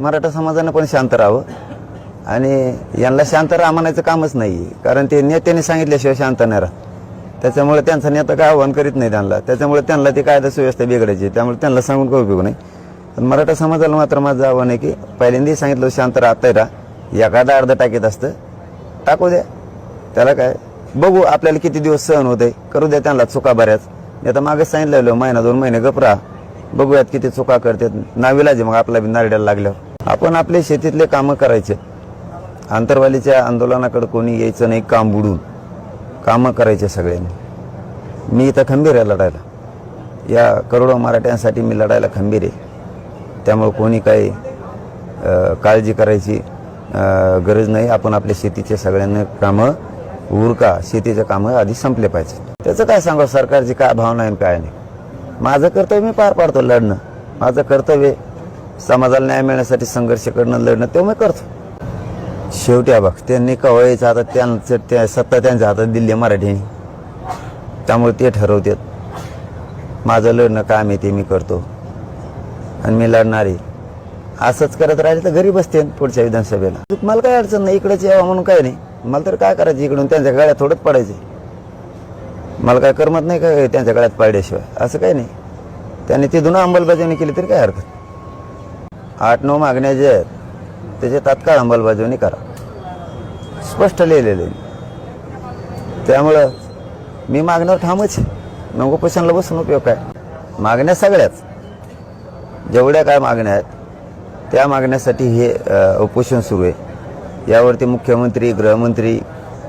मराठा समाजानं पण शांत राहावं. आणि यांना शांत राहा म्हणायचं कामच नाही कारण ते नेत्याने सांगितल्याशिवाय शांत नाही राहत. त्याच्यामुळे त्यांचा नेता काय आव्हान करीत नाही त्यांना त्याच्यामुळे त्यांना ती कायदा सुव्यवस्था बिघडायची. त्यामुळे त्यांना सांगून काही उपयोग नाही. पण मराठा समाजाला मात्र माझं आव्हान आहे की पहिल्यांदाही सांगितलं शांत राहताय राहा. एखादा अर्धा टाकीत असतं. टाकू द्या. त्याला काय? बघू आपल्याला किती दिवस सहन होते करू द्या त्यांना चुका बऱ्याच. मी आता मागेच सांगितलेलं महिना दोन महिने गपरा बघूयात किती चुका करतात. नाविलाज मग आपला बी नारड्याला लागल्यावर. आपण आपले शेतीतले कामं करायचे. आंतरवालीच्या आंदोलनाकडे कोणी यायचं नाही काम बुडून. कामं करायचे सगळ्यांनी. मी इथं खंबीर आहे लढायला. या करोडो मराठ्यांसाठी मी लढायला खंबीर आहे. त्यामुळे कोणी काही काळजी करायची गरज नाही. आपण आपल्या शेतीचे सगळ्यांना कामं उरका. शेतीचे कामं आधी संपले पाहिजे. त्याचं काय सांगा सरकारची काय भावना आहे आणि काय नाही? माझं कर्तव्य मी पार पाडतो लढणं. माझं कर्तव्य आहे. समाजाला न्याय मिळण्यासाठी संघर्ष करणं लढणं ते मी करतो. शेवटी बघ त्यांनी कवळीच्या हातात त्यांचं त्या सत्ता त्यांच्या हातात दिली आहे मराठीने. त्यामुळे ते ठरवतात. माझं लढणं काम आहे ते मी करतो. आणि मी लढणार आहे. असंच करत राहिले तर घरी बसते पुढच्या विधानसभेला. मला काय अडचण नाही इकडेच यावं म्हणून काय नाही. मला तर काय करायचं इकडून? त्यांच्या गाड्या थोडंच पडायचे. मला काय करमत नाही काय त्यांच्या गळ्यात पाडल्याशिवाय? असं काही नाही. त्यांनी तिथून अंमलबजावणी केली तरी काय हरकत? आठ नऊ मागण्या ज्या आहेत त्याचे तात्काळ अंमलबजावणी करा. स्पष्ट लिहिलेले. त्यामुळं मी मागण्यावर ठामच आहे. नको बसून उपयोग काय? मागण्या सगळ्याच. जेवढ्या काय मागण्या आहेत त्या मागण्यासाठी हे उपोषण सुरू आहे. यावरती मुख्यमंत्री गृहमंत्री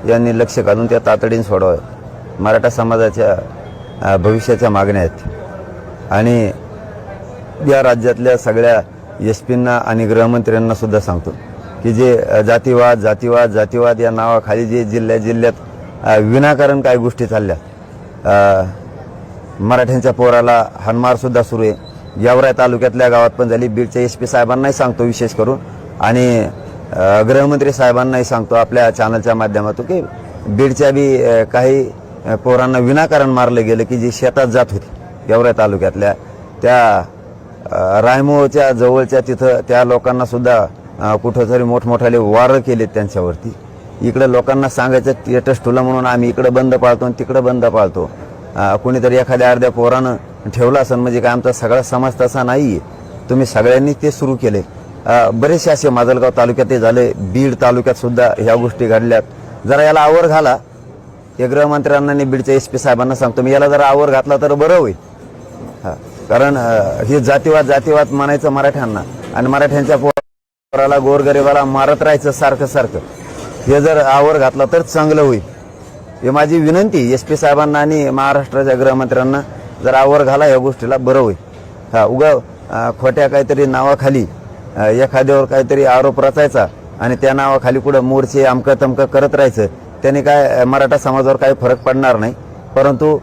यांनी लक्ष घालून त्या तातडीने सोडवाव्या मराठा समाजाच्या भविष्याच्या मागण्या आहेत. आणि या राज्यातल्या सगळ्या एस पींना आणि गृहमंत्र्यांना सुद्धा सांगतो की जे जातीवाद जातीवाद जातीवाद या नावाखाली जे जिल्ह्या जिल्ह्यात विनाकारण काय गोष्टी चालल्या. मराठ्यांच्या पोराला हनमारसुद्धा सुरू आहे. यावराय तालुक्यातल्या गावात पण झाली. बीडच्या एस पी साहेबांनाही सांगतो विशेष करून. आणि गृहमंत्री साहेबांनाही सांगतो आपल्या चॅनलच्या माध्यमातून की बीडच्या बी काही पोरांना विनाकारण मारलं गेलं की जी शेतात जात होती यावराय तालुक्यातल्या त्या रायमोहच्या रायमोच्या जवळच्या तिथं त्या लोकांना सुद्धा अ, कुठंतरी मोठमोठाले वारं केलेत त्यांच्यावरती. इकडे लोकांना सांगायचं थिएटर ठुलं म्हणून आम्ही इकडे बंद पाळतो आणि तिकडं बंद पाळतो. कुणीतरी एखाद्या अर्ध्या पोरानं ठेवला असेल म्हणजे काय आमचा सगळा समाज तसा नाही आहे तुम्ही सगळ्यांनी ते सुरू केले. बरेचसे असे माजलगाव तालुक्यात झाले बीड तालुक्यात सुद्धा ह्या गोष्टी घडल्यात. जरा याला आवर घाला. हे गृहमंत्र्यांना बीडच्या एस पी साहेबांना सांगतो मी याला जरा आवर घातला तर बरं होईल. हां. कारण हे जातीवाद जातीवाद म्हणायचं मराठ्यांना. आणि मराठ्यांच्या पोराला गोरगरिबाला मारत राहायचं सारखं सारखं. हे जर आवर घातला तर चांगलं होईल. हे माझी विनंती एस पी साहेबांना आणि महाराष्ट्राच्या गृहमंत्र्यांना. जर आवर घाला या गोष्टीला बरं होईल. हा उगा खोट्या काहीतरी नावाखाली एखाद्यावर काहीतरी आरोप रचायचा आणि त्या नावाखाली कुठं मोर्चे अमकं तमकं करत राहायचं. त्याने काय मराठा समाजावर काही फरक पडणार नाही. परंतु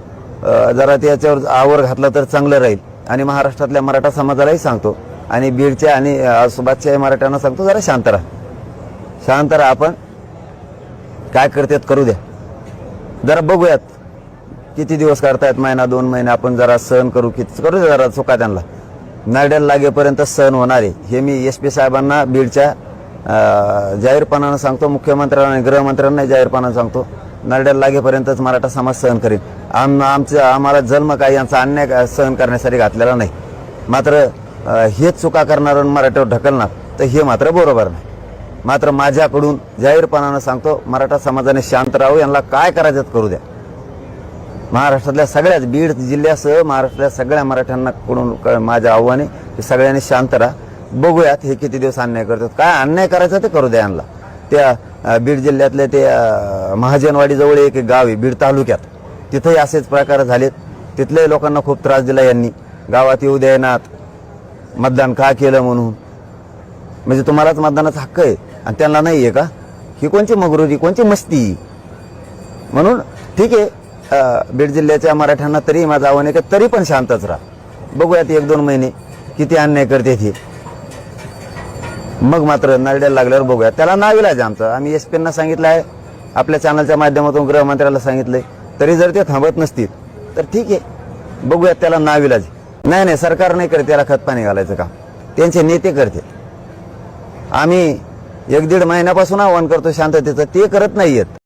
जरा त्याच्यावर आवर घातला तर चांगलं राहील. आणि महाराष्ट्रातल्या मराठा समाजालाही सांगतो. आणि बीडच्या आणि सुभाषच्या मराठ्यांना सांगतो जरा शांत राहा. शांत राहा आपण. काय करतात करू द्या. जरा बघूयात किती दिवस करतायत महिना दोन महिने आपण जरा सहन करू किती करू द्या जरा चुका त्यांना. नारड्याला लागेपर्यंत सहन होणार आहे. हे मी एस पी साहेबांना बीडच्या जाहीरपणानं सांगतो मुख्यमंत्र्यांना आणि गृहमंत्र्यांना जाहीरपणानं सांगतो. नरड्याला लागेपर्यंतच मराठा समाज सहन करेल आम आमचं आम्हाला जन्म काय यांचा अन्याय सहन करण्यासाठी घातलेला नाही. मात्र हेच चुका करणार मराठ्यावर ढकलणार तर हे मात्र बरोबर नाही. मात्र माझ्याकडून जाहीरपणानं सांगतो मराठा समाजाने शांत राहू यांना काय करायचं करू द्या. महाराष्ट्रातल्या सगळ्याच बीड जिल्ह्यासह महाराष्ट्रातल्या सगळ्या मराठ्यांना कडून क- माझं आव्हान आहे की सगळ्यांनी शांत राहा. बघूयात हे किती दिवस अन्याय करतात काय अन्याय करायचा ते करू द्या यांना. त्या बीड जिल्ह्यातल्या ते महाजनवाडीजवळ एक गाव आहे बीड तालुक्यात. तिथंही असेच प्रकार झालेत. तिथल्याही लोकांना खूप त्रास दिला यांनी. गावात येऊ द्यायनात मतदान का केलं म्हणून? म्हणजे तुम्हालाच मतदानाचा हक्क आहे. आणि त्यांना नाही आहे का? ही कोणची मगरुरी कोणची मस्ती म्हणून ठीक आहे बीड जिल्ह्याच्या मराठ्यांना तरी माझं आव्हान आहे का तरी पण शांतच राहा. बघूयात एक दोन महिने किती अन्याय करते ते. मग मात्र नरड्याला लागल्यावर बघूया. त्याला नाव इलाज आमचं. आम्ही एस पींना सांगितलं आहे. आपल्या चॅनलच्या माध्यमातून गृहमंत्र्याला सांगितलंय. तरी जर ते थांबत नसतील तर ठीक आहे. बघूयात त्याला नाव इलाज नाही नाही सरकार नाही करते त्याला खतपाणी घालायचं काम. त्यांचे नेते करते. आम्ही एक दीड महिन्यापासून आव्हान करतो शांततेचं. ते करत नाहीयेत.